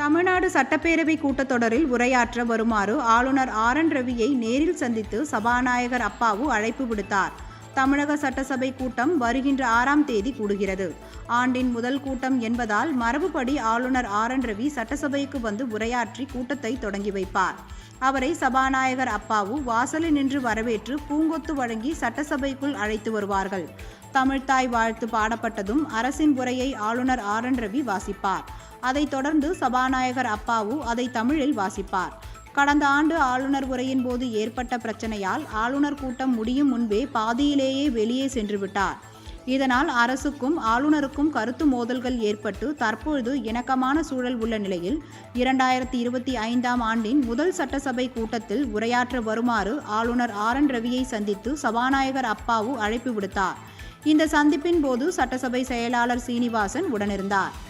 தமிழ்நாடு சட்டப்பேரவை கூட்டத்தொடரில் உரையாற்ற வருமாறு ஆளுநர் ஆர் என் ரவியை நேரில் சந்தித்து சபாநாயகர் அப்பாவு அழைப்பு விடுத்தார். தமிழக சட்டசபை கூட்டம் வருகின்ற ஆறாம் தேதி கூடுகிறது. ஆண்டின் முதல் கூட்டம் என்பதால் மரபுப்படி ஆளுநர் ஆர் என் ரவி சட்டசபைக்கு வந்து உரையாற்றி கூட்டத்தை தொடங்கி வைப்பார். அவரை சபாநாயகர் அப்பாவு வாசலில் நின்று வரவேற்று பூங்கொத்து வழங்கி சட்டசபைக்குள் அழைத்து வருவார்கள். தமிழ்தாய் வாழ்த்து பாடப்பட்டதும் அரசின் உரையை ஆளுநர் ஆர் என் ரவி வாசிப்பார். அதைத் தொடர்ந்து சபாநாயகர் அப்பாவு அதை தமிழில் வாசிப்பார். கடந்த ஆண்டு ஆளுநர் உரையின் போது ஏற்பட்ட பிரச்சனையால் ஆளுநர் கூட்டம் முடியும் முன்பே பாதியிலேயே வெளியே சென்று விட்டார் இதனால் அரசுக்கும் ஆளுநருக்கும் கருத்து மோதல்கள் ஏற்பட்டு தற்பொழுது இணக்கமான சூழல் உள்ள நிலையில் இரண்டாயிரத்தி இருபத்தி ஐந்தாம் ஆண்டின் முதல் சட்டசபை கூட்டத்தில் உரையாற்ற வருமாறு ஆளுநர் ஆர். என். ரவியை சந்தித்து சபாநாயகர் அப்பாவு அழைப்பு விடுத்தார். இந்த சந்திப்பின் போது சட்டசபை செயலாளர் சீனிவாசன் உடனிருந்தார்.